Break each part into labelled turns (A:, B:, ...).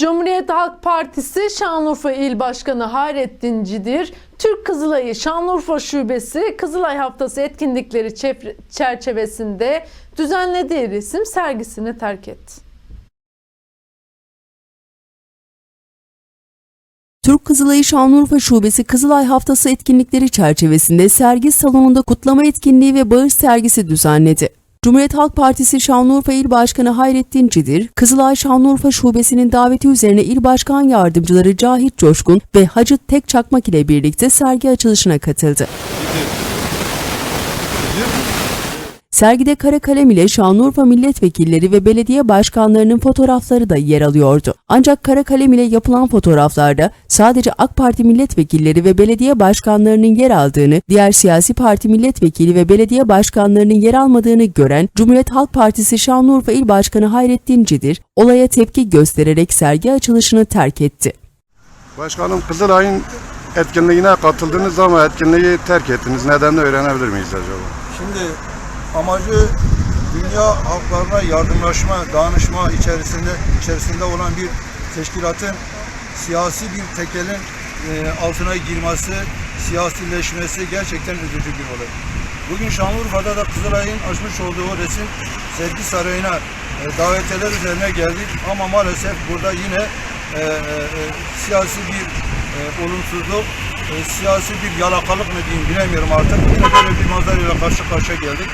A: Cumhuriyet Halk Partisi Şanlıurfa İl Başkanı Hayrettin Cidir, Türk Kızılay'ı Şanlıurfa Şubesi Kızılay Haftası etkinlikleri çerçevesinde düzenlediği resim sergisini terk etti.
B: Türk Kızılayı Şanlıurfa Şubesi Kızılay Haftası etkinlikleri çerçevesinde sergi salonunda kutlama etkinliği ve bağış sergisi düzenledi. Cumhuriyet Halk Partisi Şanlıurfa İl Başkanı Hayrettin Cidir, Kızılay Şanlıurfa Şubesi'nin daveti üzerine İl Başkan Yardımcıları Cahit Coşkun ve Hacı Tek Çakmak ile birlikte sergi açılışına katıldı. Sergide kara kalem ile Şanlıurfa milletvekilleri ve belediye başkanlarının fotoğrafları da yer alıyordu. Ancak kara kalem ile yapılan fotoğraflarda sadece AK Parti milletvekilleri ve belediye başkanlarının yer aldığını, diğer siyasi parti milletvekili ve belediye başkanlarının yer almadığını gören Cumhuriyet Halk Partisi Şanlıurfa İl Başkanı Hayrettin Cidir, olaya tepki göstererek sergi açılışını terk etti.
C: Başkanım Kızılay'ın etkinliğine katıldınız ama etkinliği terk ettiniz. Nedenini öğrenebilir miyiz acaba?
D: Şimdi amacı dünya halklarına yardımlaşma, danışma içerisinde içerisinde olan bir teşkilatın siyasi bir tekelin e, altına girmesi, siyasileşmesi gerçekten üzücü bir olay. Bugün Şanlıurfa'da da Kızılay'ın açmış olduğu resim sergi sarayına e, davetiyeler üzerine geldik ama maalesef burada yine e, e, e, siyasi bir e, olumsuzluk, e, siyasi bir yalakalık mı diyeyim bilemiyorum artık. Yine böyle bir manzarayla karşı karşıya geldik.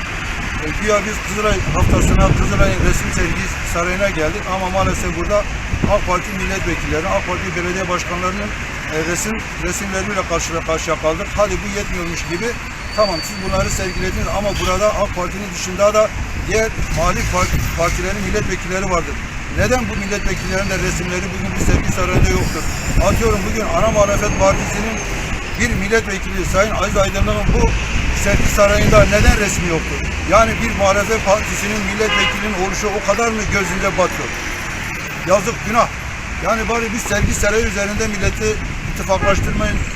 D: E, güya biz Kızılay haftasına, Kızılay'ın resim sergi sarayına geldik ama maalesef burada AK Parti milletvekilleri, AK Parti belediye başkanlarının e, resim resimleriyle karşı karşıya kaldık. Hadi bu yetmiyormuş gibi tamam siz bunları sergilediniz ama burada AK Parti'nin dışında da diğer muhalif parti, partilerin milletvekilleri vardır. Neden bu milletvekillerinin de resimleri bugün bir sergi sarayında yoktur? Atıyorum bugün Ana Muhalefet Partisi'nin bir milletvekili Sayın Aziz Aydınlı'nın bu sergi sarayında neden resmi yoktur? Yani bir muhalefet partisinin milletvekilinin oluşu o kadar mı gözünde batıyor? Yazık günah. Yani bari bir sergi sarayı üzerinde milleti ittifaklaştırmayın,